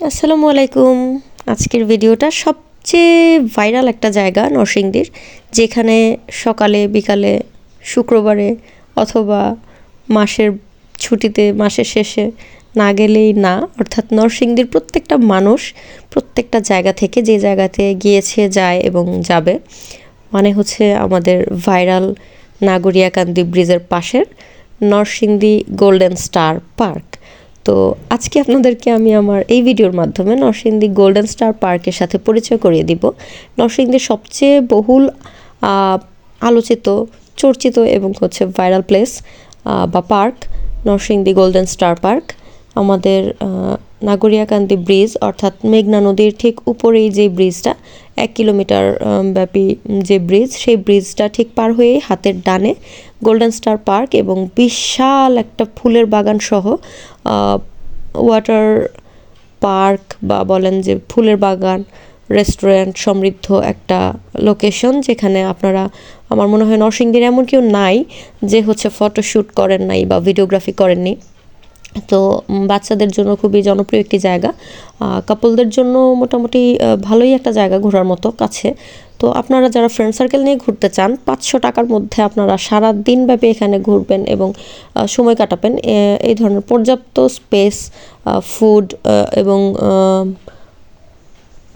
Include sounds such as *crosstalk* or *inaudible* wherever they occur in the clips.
আসসালামু আলাইকুম। আজকের ভিডিওটা সবচেয়ে ভাইরাল একটা জায়গা নরসিংদীর, যেখানে সকালে, বিকালে, শুক্রবারে অথবা মাসের ছুটিতে, মাসের শেষে না গেলেই না, অর্থাৎ নরসিংদীর প্রত্যেকটা মানুষ প্রত্যেকটা জায়গা থেকে যে জায়গাতে গিয়েছে, যায় এবং যাবে মানে হচ্ছে আমাদের ভাইরাল নাগরিয়াকান্দি ব্রিজের পাশের নরসিংদী গোল্ডেন স্টার পার্ক। তো আজকে আপনাদেরকে আমি আমার এই ভিডিওর মাধ্যমে নরসিংদী গোল্ডেন স্টার পার্কের সাথে পরিচয় করিয়ে দিব। নরসিংদীর সবচেয়ে বহুল আলোচিত, চর্চিত এবং হচ্ছে ভাইরাল প্লেস বা park Narsingdi golden star park আমাদের নাগরিয়াকান্দি ব্রিজ, অর্থাৎ মেঘনা নদীর ঠিক উপরেই যে ব্রিজটা, এক কিলোমিটার ব্যাপী যে ব্রিজ, সেই ব্রিজটা ঠিক পার হয়েই হাতের ডানে গোল্ডেন স্টার পার্ক এবং বিশাল একটা ফুলের বাগান সহ ওয়াটার পার্ক বা বলেন যে ফুলের বাগান রেস্টুরেন্ট সমৃদ্ধ একটা লোকেশন যেখানে আপনারা, আমার মনে হয় নরসিংদীর এমন কেউ নাই যে হচ্ছে ফটোশ্যুট করেন নাই বা ভিডিওগ্রাফি করেননি। তো বাচ্চাদের জন্য খুবই জনপ্রিয় একটি জায়গা। কাপলদের জন্য মোটামুটি ভালোই একটা জায়গা ঘোরার মতো কাছে। তো আপনারা যারা ফ্রেন্ড সার্কেল নিয়ে ঘুরতে চান, পাঁচশো টাকার মধ্যে আপনারা সারা দিন ব্যাপী এখানে ঘুরবেন এবং সময় কাটাবেন। এই ধরনের পর্যাপ্ত স্পেস ফুড এবং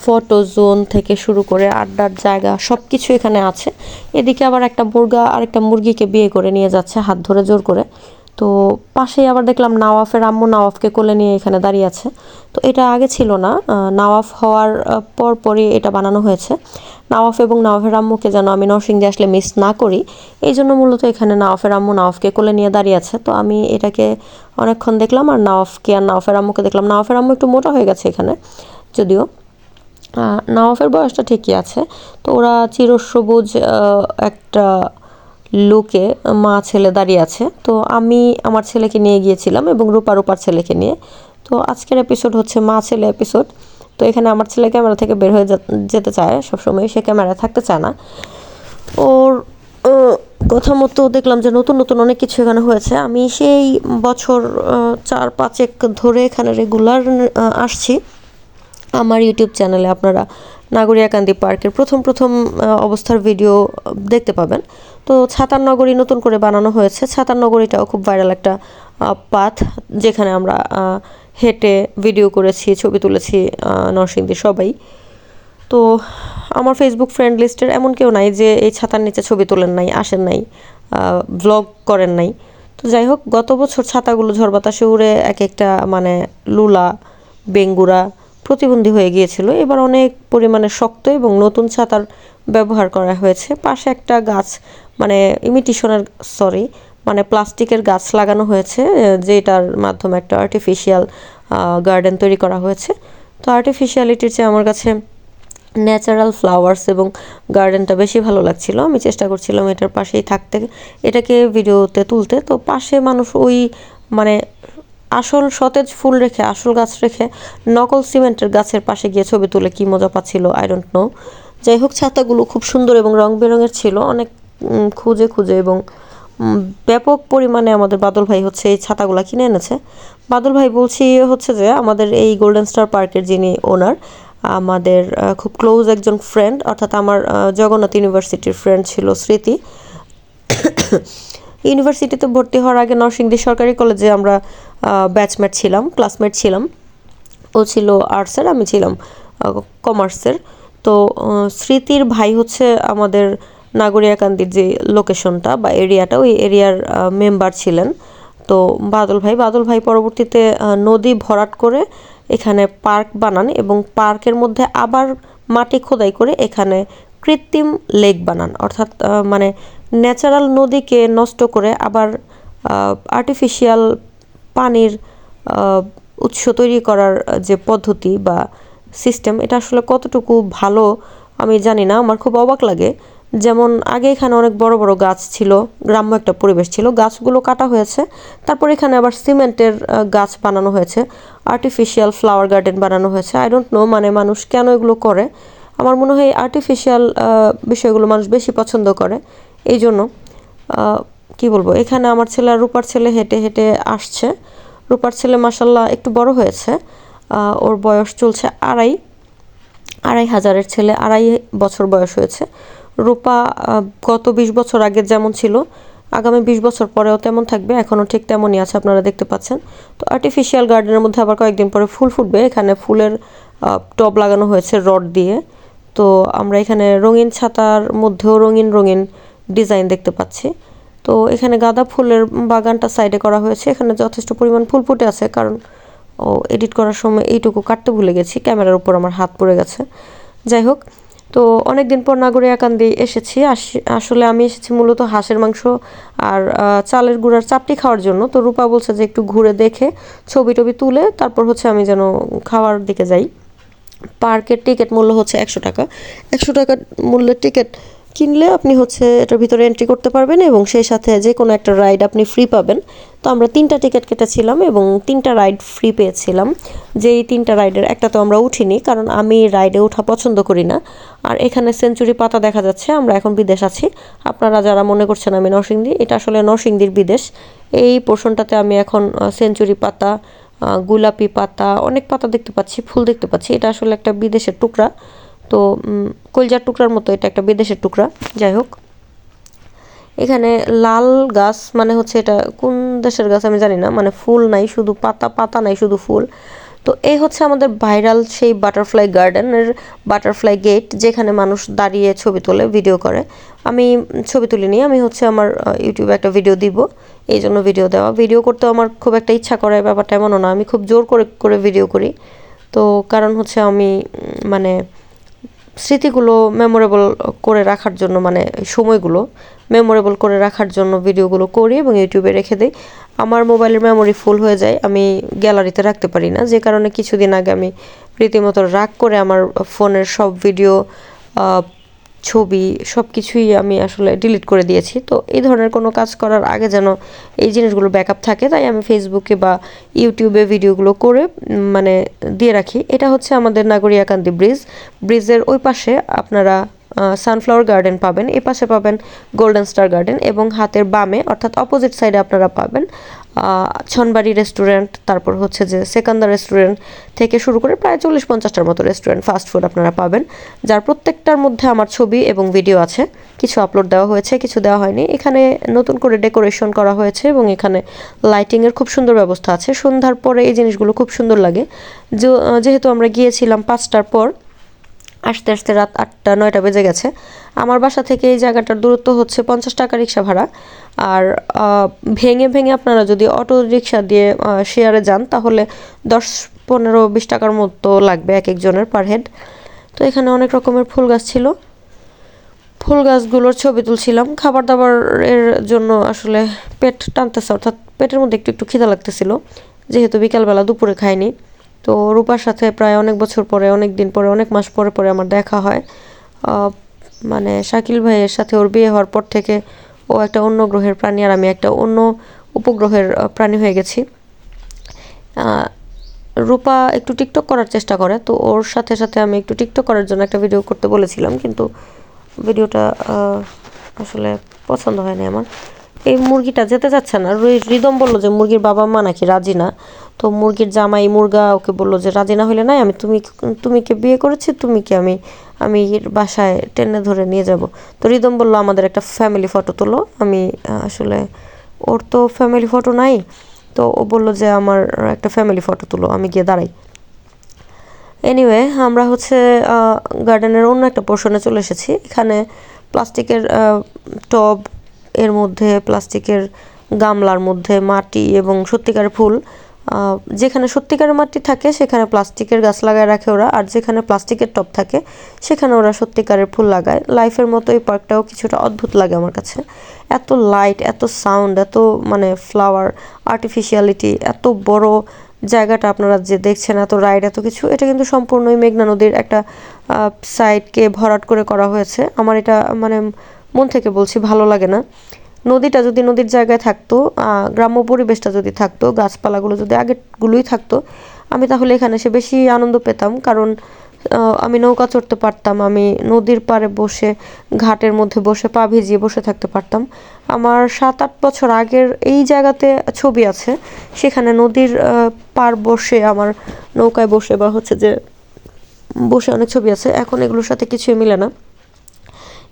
ফটো জোন থেকে শুরু করে আড্ডার জায়গা সব কিছু এখানে আছে। এদিকে আবার একটা মুরগা আর একটা মুরগিকে বিয়ে করে নিয়ে যাচ্ছে, হাত ধরে জোর করে। তো পাশেই আবার দেখলাম নওয়াফের আম্মু নওয়াফকে কোলে নিয়ে এখানে দাঁড়িয়ে আছে। তো এটা আগে ছিল না নওয়াফ হওয়ার পর পরই এটা বানানো হয়েছে। নওয়াফ এবং নওয়াফের আম্মুকে যেন আমি নরসিংদী আসলে মিস না করি, এই জন্য মূলত এখানে নওয়াফের আম্মু নওয়াফকে কোলে নিয়ে দাঁড়িয়ে আছে। তো আমি এটাকে অনেকক্ষণ দেখলাম আর নওয়াফকে আর নওয়াফের আম্মুকে দেখলাম। নওয়াফের আম্মু একটু মোটা হয়ে গেছে এখানে, যদিও। নওয়াফের বয়সটা ঠিকই আছে। তো ওরা চিরসবুজ একটা লুকে মা ছেলে দাঁড়িয়ে আছে। তো আমি আমার ছেলেকে নিয়ে গিয়েছিলাম এবং রূপা রূপার ছেলেকে নিয়ে। তো আজকের এপিসোড হচ্ছে মা ছেলে এপিসোড তো এখানে আমার ছেলে ক্যামেরা থেকে বের হয়ে যেতে চায় সবসময়, সে ক্যামেরা থাকতে চায় না। ওর কথা মতো দেখলাম যে নতুন নতুন অনেক কিছু এখানে হয়েছে। আমি সেই বছর চার পাঁচেক ধরে এখানে রেগুলার আসছি। আমার ইউটিউব চ্যানেলে আপনারা নাগরিয়াকান্দি পার্কের প্রথম প্রথম অবস্থার ভিডিও দেখতে পাবেন। তো ছাতার নগরী নতুন করে বানানো হয়েছে। ছাতার নগরীটাও খুব ভাইরাল একটা পাথ, যেখানে আমরা হেঁটে ভিডিও করেছি, ছবি তুলেছি নরসিংদী সবাই। তো আমার ফেসবুক ফ্রেন্ড লিস্টের এমন কেউ নাই যে এই ছাতার নিচে ছবি তোলেন নাই, আসেন নাই ব্লগ করেন নাই। তো যাই হোক, গত বছর ছাতাগুলো ঝড় বাতাসে উড়ে এক একটা মানে লুলা, বেঙ্গুরা প্রতিবন্ধী হয়ে গিয়েছিল। এবার অনেক পরিমাণে শক্ত এবং নতুন ছাতার ব্যবহার করা হয়েছে। পাশে একটা গাছ মানে ইমিটেশনের সরি মানে প্লাস্টিকের গাছ লাগানো হয়েছে যেটার মাধ্যমে একটা আর্টিফিশিয়াল গার্ডেন তৈরি করা হয়েছে। তো আর্টিফিশিয়ালিটির চেয়ে আমার কাছে ন্যাচারাল ফ্লাওয়ার্স এবং গার্ডেনটা বেশি ভালো লাগছিল। আমি চেষ্টা করছিলাম এটার পাশেই থাকতে, এটাকে ভিডিওতে তুলতে। তো পাশে মানুষ ওই মানে আসল সতেজ ফুল রেখে, আসল গাছ রেখে নকল সিমেন্টের গাছের পাশে গিয়ে ছবি তুলে কি মজা পাচ্ছিল আই ডোন্ট নো যাই হোক, ছাতাগুলো খুব সুন্দর এবং রং বেরঙের ছিল, অনেক খুঁজে খুঁজে এবং ব্যাপক পরিমাণে আমাদের বাদল ভাই হচ্ছে এই ছাতাগুলো কিনে এনেছে। বাদল ভাই, বলছি হচ্ছে যে, আমাদের এই গোল্ডেন স্টার পার্কের যিনি ওনার আমাদের খুব ক্লোজ একজন ফ্রেন্ড অর্থাৎ আমার জগন্নাথ ইউনিভার্সিটির ফ্রেন্ড ছিল স্মৃতি। ইউনিভার্সিটিতে ভর্তি হওয়ার আগে নরসিংদী সরকারি কলেজে আমরা ব্যাচমেট ছিলাম ক্লাসমেট ছিলাম। ও ছিল আর্টসের আমি ছিলাম কমার্সের তো স্মৃতির ভাই হচ্ছে আমাদের নাগরিয়াকান্দির যে লোকেশনটা বা এরিয়াটা ওই এরিয়ার মেম্বার ছিলেন। তো বাদল ভাই বাদল ভাই পরবর্তীতে নদী ভরাট করে এখানে পার্ক বানান এবং পার্কের মধ্যে আবার মাটি খোদাই করে এখানে কৃত্রিম লেক বানান। অর্থাৎ মানে ন্যাচারাল নদীকে নষ্ট করে আবার আর্টিফিশিয়াল পানির উৎস তৈরি করার যে পদ্ধতি বা সিস্টেম এটা আসলে কতটুকু ভালো আমি জানি না। আমার খুব অবাক লাগে। যেমন আগে এখানে অনেক বড় বড় গাছ ছিল, গ্রাম্য একটা পরিবেশ ছিল, গাছগুলো কাটা হয়েছে, তারপর এখানে আবার সিমেন্টের গাছ বানানো হয়েছে আর্টিফিশিয়াল ফ্লাওয়ার গার্ডেন বানানো হয়েছে। আই ডোন্ট নো মানে মানুষ কেন এগুলো করে? আমার মনে হয় আর্টিফিশিয়াল বিষয়গুলো মানুষ বেশি পছন্দ করে। এই জন্য কি বলব, এখানে আমার ছেলে রূপার ছেলে হেঁটে হেঁটে আসছে। রূপার ছেলে মাসাল্লাহ একটু বড় হয়েছে ওর বয়স চলছে আড়াই আড়াই হাজারের ছেলে, আড়াই বছর বয়স হয়েছে। রূপা গত বিশ বছর আগে যেমন ছিল, আগামী বিশ বছর পরেও তেমন থাকবে, এখনও ঠিক তেমনই আছে, আপনারা দেখতে পাচ্ছেন। তো আর্টিফিশিয়াল গার্ডেনের মধ্যে আবার কয়েকদিন পরে ফুল ফুটবে, এখানে ফুলের টব লাগানো হয়েছে রড দিয়ে। তো আমরা এখানে রঙিন ছাতার মধ্যেও রঙিন রঙিন ডিজাইন দেখতে পাচ্ছি। তো এখানে গাঁদা ফুলের বাগানটা সাইডে করা হয়েছে। এখানে যথেষ্ট পরিমাণ ফুল ফুটে আছে, কারণ ও এডিট করার সময় এইটুকু কাটতে ভুলে গেছি। ক্যামেরার উপর আমার হাত পড়ে গেছে। যাই হোক, তো অনেক দিন পর নাগরিয়াকান্দি এসেছি। আস- আসলে আমি এসেছি মূলত হাঁসের মাংস আর চালের গুঁড়ার চাপটি খাওয়ার জন্য। তো রূপা বলছে যে একটু ঘুরে দেখে ছবি টবি তুলে তারপর হচ্ছে আমি যেন খাওয়ার দিকে যাই। পার্কের টিকিট মূল্য হচ্ছে একশো টাকা। একশো টাকা মূল্যের টিকিট কিনলে আপনি হচ্ছে এটার ভিতরে এন্ট্রি করতে পারবেন এবং সেই সাথে যে কোনো একটা রাইড আপনি ফ্রি পাবেন। তো আমরা তিনটা টিকিট কেটেছিলাম এবং তিনটা রাইড ফ্রি পেয়েছিলাম। যেই তিনটা রাইডের একটা তো আমরা উঠিনি, কারণ আমি রাইডে ওঠা পছন্দ করি না। আর এখানে সেঞ্চুরি পাতা দেখা যাচ্ছে, আমরা এখন বিদেশ আছি। আপনারা যারা মনে করছেন আমি নরসিংদী, এটা আসলে নরসিংদীর বিদেশ। এই পোর্শনটাতে আমি এখন সেঞ্চুরি পাতা গোলাপি পাতা, অনেক পাতা দেখতে পাচ্ছি, ফুল দেখতে পাচ্ছি। এটা আসলে একটা বিদেশের টুকরা। তো কলজার টুকরার মতো এটা একটা বিদেশের টুকরা, যাই হোক। এখানে লাল গাছ মানে হচ্ছে এটা কোন দেশের গাছ আমি জানি না মানে ফুল নাই, শুধু পাতা পাতা নাই, শুধু ফুল। তো এই হচ্ছে আমাদের ভাইরাল সেই বাটারফ্লাই গার্ডেনের বাটারফ্লাই গেট, যেখানে মানুষ দাঁড়িয়ে ছবি তোলে, ভিডিও করে। আমি ছবি তুলি তুলিনি আমি হচ্ছে আমার ইউটিউবে একটা ভিডিও দিব, এই জন্য ভিডিও দেওয়া। ভিডিও করতে আমার খুব একটা ইচ্ছা করে, ব্যাপারটা এমনও না, আমি খুব জোর করে করে ভিডিও করি। তো কারণ হচ্ছে আমি মানে স্মৃতিগুলো মেমোরেবল করে রাখার জন্য মানে সময়গুলো মেমোরেবল করে রাখার জন্য ভিডিওগুলো করি এবং ইউটিউবে রেখে দিই। আমার মোবাইলের মেমোরি ফুল হয়ে যায়, আমি গ্যালারিতে রাখতে পারি না। যে কারণে কিছুদিন আগে আমি রীতিমতো রাগ করে আমার ফোনের সব ভিডিও ছবি সব কিছুই আমি আসলে ডিলিট করে দিয়েছি। তো এই ধরনের কোনো কাজ করার আগে যেন এই জিনিসগুলো ব্যাকআপ থাকে, তাই আমি ফেসবুকে বা ইউটিউবে ভিডিওগুলো করে মানে দিয়ে রাখি। এটা হচ্ছে আমাদের নাগরিয়াকান্দি ব্রিজ। ব্রিজের ওই পাশে আপনারা সানফ্লাওয়ার গার্ডেন পাবেন। এ পাশে পাবেন গোল্ডেন স্টার গার্ডেন এবং হাতের বামে, অর্থাৎ অপোজিট সাইডে আপনারা পাবেন ছনবাড়ি রেস্টুরেন্ট তারপর হচ্ছে যে সেকান্দার রেস্টুরেন্ট থেকে শুরু করে প্রায় চল্লিশ পঞ্চাশটার মতো রেস্টুরেন্ট ফাস্ট ফুড আপনারা পাবেন। যার প্রত্যেকটার মধ্যে আমার ছবি এবং ভিডিও আছে। কিছু আপলোড দেওয়া হয়েছে, কিছু দেওয়া হয়নি। এখানে নতুন করে ডেকোরেশন করা হয়েছে এবং এখানে লাইটিংয়ের খুব সুন্দর ব্যবস্থা আছে। সন্ধ্যার পরে এই জিনিসগুলো খুব সুন্দর লাগে। যেহেতু আমরা গিয়েছিলাম পাঁচটার পর আসতে আসতে রাত আটটা, নয়টা বেজে গেছে। আমার বাসা থেকে এই জায়গাটার দূরত্ব হচ্ছে পঞ্চাশ টাকা রিক্সা ভাড়া। আর ভেঙে ভেঙে আপনারা যদি অটো রিক্সা দিয়ে শেয়ারে যান, তাহলে দশ, পনেরো, বিশ টাকার মতো লাগবে এক একজনের পার হেড তো এখানে অনেক রকমের ফুল গাছ ছিল। ফুল গাছগুলোর ছবি তুলছিলাম। খাবার দাবারের জন্য আসলে পেট টানতেছে, অর্থাৎ পেটের মধ্যে একটু একটু খিদা লাগতেছিল। যেহেতু বিকালবেলা দুপুরে খাইনি। তো রূপার সাথে প্রায় অনেক বছর পরে, অনেক দিন পরে, অনেক মাস পরে পরে আমার দেখা হয়। মানে শাকিল ভাইয়ের সাথে ওর বিয়ে হওয়ার পর থেকে ও একটা অন্য গ্রহের প্রাণী আর আমি একটা অন্য উপগ্রহের প্রাণী হয়ে গেছি। রূপা একটু টিকটক করার চেষ্টা করে, তো ওর সাথে সাথে আমি একটু টিকটক করার জন্য একটা ভিডিও করতে বলেছিলাম, কিন্তু ভিডিওটা আসলে পছন্দ হয়নি আমার। এই মুরগিটা যেতে যাচ্ছে না। রিদম বলল যে মুরগির বাবা মা নাকি রাজি না। তো মুরগির জামাই, মুরগা ওকে বলল যে, রাজি না হলে নাই, আমি তুমি তুমি কে বিয়ে করেছি, তুমি কি আমি আমি বাসায় টেনে ধরে নিয়ে যাব। তো রিদম বলল, আমাদের একটা ফ্যামিলি ফটো তোলো। আমি আসলে ওর তো ফ্যামিলি ফটো নাই, তো ও বলল যে, আমার একটা ফ্যামিলি ফটো তুলো, আমি গিয়ে দাঁড়াই। এনিওয়ে আমরা হচ্ছে গার্ডেনের অন্য একটা পোর্শনে চলে এসেছি। এখানে প্লাস্টিকের টব, এর মধ্যে প্লাস্টিকের গামলার মধ্যে মাটি এবং সত্যিকার ফুল। যেখানে সত্যিকারের মাটি থাকে, সেখানে প্লাস্টিকের গাছ লাগায় রাখে ওরা। আর যেখানে প্লাস্টিকের টব থাকে, সেখানে ওরা সত্যিকারের ফুল লাগায়। লাইফের মতো এই পার্কটাও কিছুটা অদ্ভুত লাগে আমার কাছে। এত লাইট এত সাউন্ড এত মানে ফ্লাওয়ার আর্টিফিশিয়ালিটি এত বড় জায়গাটা আপনারা যে দেখছেন, এত রাইড এত কিছু, এটা কিন্তু সম্পূর্ণই মেঘনা নদীর একটা সাইডকে ভরাট করে করা হয়েছে। আমার এটা মানে মন থেকে বলছি ভালো লাগে না। নদীটা যদি নদীর জায়গায় থাকতো গ্রাম্য পরিবেশটা যদি থাকতো, গাছপালাগুলো যদি আগেরগুলোই থাকতো, আমি তাহলে এখানে এসে বেশি আনন্দ পেতাম। কারণ আমি নৌকা চড়তে পারতাম, আমি নদীর পাড়ে বসে, ঘাটের মধ্যে বসে, পা ভিজিয়ে বসে থাকতে পারতাম। আমার সাত আট বছর আগের এই জায়গাতে ছবি আছে, সেখানে নদীর পার বসে, আমার নৌকায় বসে, বা হচ্ছে যে, বসে অনেক ছবি আছে। এখন এগুলোর সাথে কিছুই মিলে না।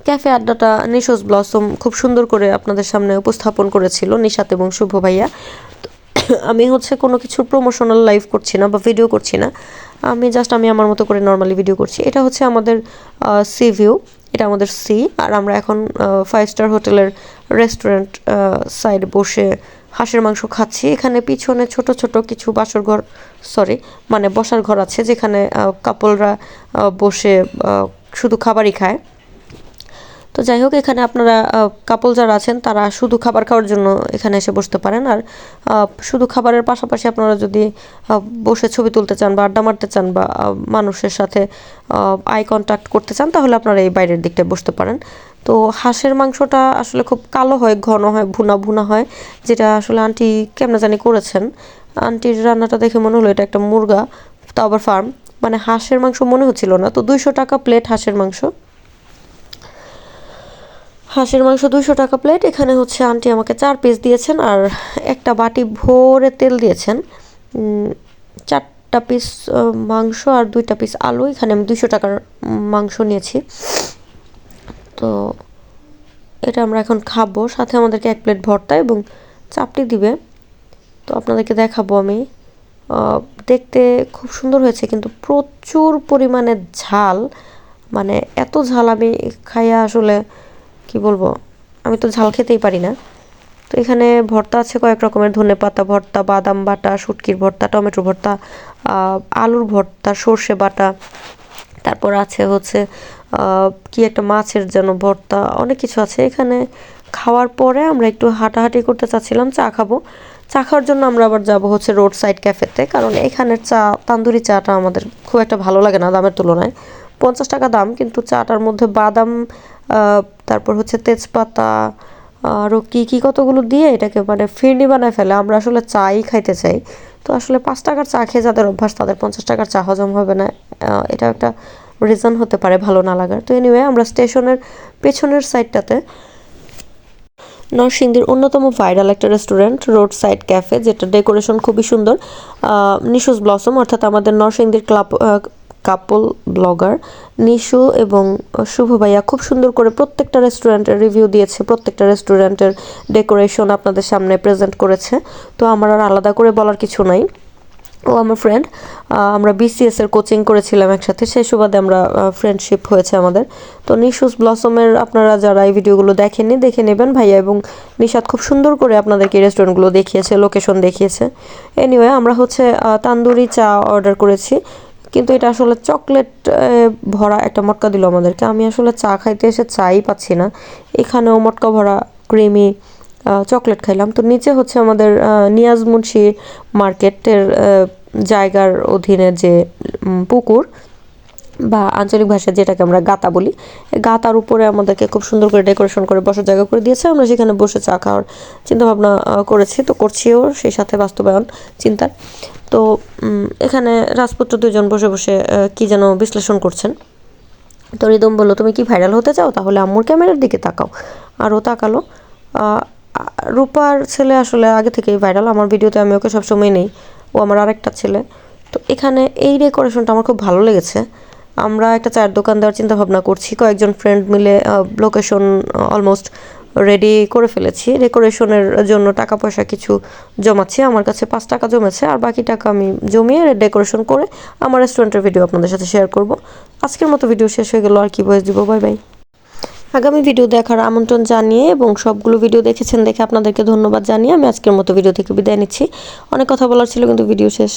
ক্যাফে আড্ডাটা নিশোজ ব্লসম খুব সুন্দর করে আপনাদের সামনে উপস্থাপন করেছিল, নিশাত এবং শুভ ভাইয়া। *coughs* আমি হচ্ছে কোনো কিছুর প্রমোশনাল লাইভ করছি না বা ভিডিও করছি না। আমি জাস্ট আমি আমার মতো করে নর্মালি ভিডিও করছি। এটা হচ্ছে আমাদের সি ভিউ এটা আমাদের সি আর আমরা এখন ফাইভ স্টার হোটেলের রেস্টুরেন্ট সাইড বসে হাঁসের মাংস খাচ্ছি। এখানে পিছনে ছোট ছোট কিছু বাসর ঘর সরি মানে বসার ঘর আছে যেখানে কাপলরা বসে শুধু খাবারই খায়। তো যাই হোক এখানে আপনারা কাপল যারা আছেন, তারা শুধু খাবার খাওয়ার জন্য এখানে এসে বসতে পারেন। আর শুধু খাবারের পাশাপাশি আপনারা যদি বসে ছবি তুলতে চান বা আড্ডা মারতে চান বা মানুষের সাথে আই কন্ট্যাক্ট করতে চান, তাহলে আপনারা এই বাইরের দিকটায় বসতে পারেন। তো হাঁসের মাংসটা আসলে খুব কালো হয়, ঘন হয়, ভুনা ভুনা হয়, যেটা আসলে আন্টি কেমন জানি করেছেন। আন্টির রান্নাটা দেখে মনে হলো এটা একটা মুরগা, তাও আবার ফার্ম মানে হাঁসের মাংস মনে হচ্ছিল না। তো দুইশো টাকা প্লেট হাঁসের মাংস। হাঁসের মাংস দুশো টাকা প্লেট এখানে হচ্ছে আন্টি আমাকে চার পিস দিয়েছেন আর একটা বাটি ভরে তেল দিয়েছেন। চারটা পিস মাংস আর দুইটা পিস আলু। এখানে আমি দুশো টাকার মাংস নিয়েছি। তো এটা আমরা এখন খাব। সাথে আমাদেরকে এক প্লেট ভর্তা এবং চাপটি দিবে। তো আপনাদেরকে দেখাবো আমি। দেখতে খুব সুন্দর হয়েছে, কিন্তু প্রচুর পরিমাণে ঝাল। মানে এত ঝাল আমি খাইয়া আসলে কি বলব? আমি তো ঝাল খেতেই পারি না। তো এখানে ভর্তা আছে কয়েক রকমের, ধনে পাতা ভর্তা, বাদাম বাটা, শুটকির ভর্তা টমেটো ভর্তা আলুর ভর্তা, সর্ষে বাটা। তারপর আছে হচ্ছে কি একটা মাছের যেন ভর্তা, অনেক কিছু আছে। এখানে খাওয়ার পরে আমরা একটু হাঁটাহাঁটি করতে চাচ্ছিলাম, চা খাব। চা খাওয়ার জন্য আমরা আবার যাব হচ্ছে রোড সাইড ক্যাফেতে কারণ এখানের চা, তান্দুরি চাটা আমাদের খুব একটা ভালো লাগে না দামের তুলনায়। পঞ্চাশ টাকা দাম, কিন্তু চাটার মধ্যে বাদাম তারপর হচ্ছে তেজপাতা আরও কী কী কতগুলো দিয়ে এটাকে মানে ফিরনি বানায় ফেলে। আমরা আসলে চাই খাইতে চাই। তো আসলে পাঁচ টাকার চা খেয়ে যাদের অভ্যাস, তাদের পঞ্চাশ টাকার চা হজম হবে না। এটা একটা রিজন হতে পারে ভালো না লাগার। তো এনিওয়ে আমরা স্টেশনের পেছনের সাইডটাতে নরসিংদীর অন্যতম ভাইরাল একটা রেস্টুরেন্ট রোড সাইড ক্যাফে যেটা ডেকোরেশন খুবই সুন্দর। নিশুস ব্লসম অর্থাৎ আমাদের নরসিংদীর ক্লাব কাপল ব্লগার নিশু এবং শুভ ভাইয়া খুব সুন্দর করে প্রত্যেকটা রেস্টুরেন্টের রিভিউ দিয়েছে, প্রত্যেকটা রেস্টুরেন্টের ডেকোরেশন আপনাদের সামনে প্রেজেন্ট করেছে। তো আমার আর আলাদা করে বলার কিছু নাই। ও আমার ফ্রেন্ড আমরা বিসিএস এর কোচিং করেছিলাম একসাথে, সেই সুবাদে আমরা ফ্রেন্ডশিপ হয়েছে আমাদের। তো নিশুস ব্লসমের আপনারা যারা এই ভিডিওগুলো দেখেননি, দেখে নেবেন ভাইয়া এবং নিশাদ খুব সুন্দর করে আপনাদেরকে রেস্টুরেন্টগুলো দেখিয়েছে লোকেশন দেখিয়েছে। এনিওয়ে আমরা হচ্ছে তান্দুরি চা অর্ডার করেছি। কিন্তু এটা আসলে চকলেট ভরা একটা মটকা দিল আমাদেরকে। আমি আসলে চা খাইতে এসে চাই পাচ্ছি না। এখানেও মটকা ভরা ক্রিমি চকলেট খাইলাম। তো নিচে হচ্ছে আমাদের নিয়াজ মুন্সি মার্কেটের জায়গার অধীনে যে পুকুর বা আঞ্চলিক ভাষায় যেটাকে আমরা গাতা বলি গাতার উপরে আমাদেরকে খুব সুন্দর করে ডেকোরেশন করে বসার জায়গা করে দিয়েছে। আমরা সেখানে বসে চা খাওয়ার চিন্তাভাবনা করেছি, তো করছিও সেই সাথে বাস্তবায়ন চিন্তার। তো এখানে রাজপুত্র দুজন বসে বসে কি যেন বিশ্লেষণ করছেন। তো রিদম বলল, তুমি কি ভাইরাল হতে চাও? তাহলে আম্মুর ক্যামেরার দিকে তাকাও। আর ও তাকালো। রূপার ছেলে আসলে আগে থেকেই ভাইরাল আমার ভিডিওতে আমি ওকে সবসময় নেই। ও আমার আরেকটা ছেলে। তো এখানে এই ডেকোরেশনটা আমার খুব ভালো লেগেছে। আমরা একটা চায়ের দোকান দেওয়ার চিন্তা ভাবনা করছি। কয়েকজন ফ্রেন্ড মিলে লোকেশন অলমোস্ট রেডি করে ফেলেছি। ডেকোরেশনের জন্য টাকা পয়সা কিছু জমাচ্ছি। আমার কাছে পাঁচ টাকা জমেছে আর বাকি টাকা আমি জমিয়ে ডেকোরেশন করে আমার রেস্টুরেন্টের ভিডিও আপনাদের সাথে শেয়ার করব। আজকের মতো ভিডিও শেষ হয়ে গেল। আর কি বয়স দিব? বাই বাই আগামী ভিডিও দেখার আমন্ত্রণ জানিয়ে এবং সবগুলো ভিডিও দেখেছেন দেখে আপনাদেরকে ধন্যবাদ জানিয়ে আমি আজকের মতো ভিডিও থেকে বিদায় নিচ্ছি। অনেক কথা বলার ছিল কিন্তু ভিডিও শেষ।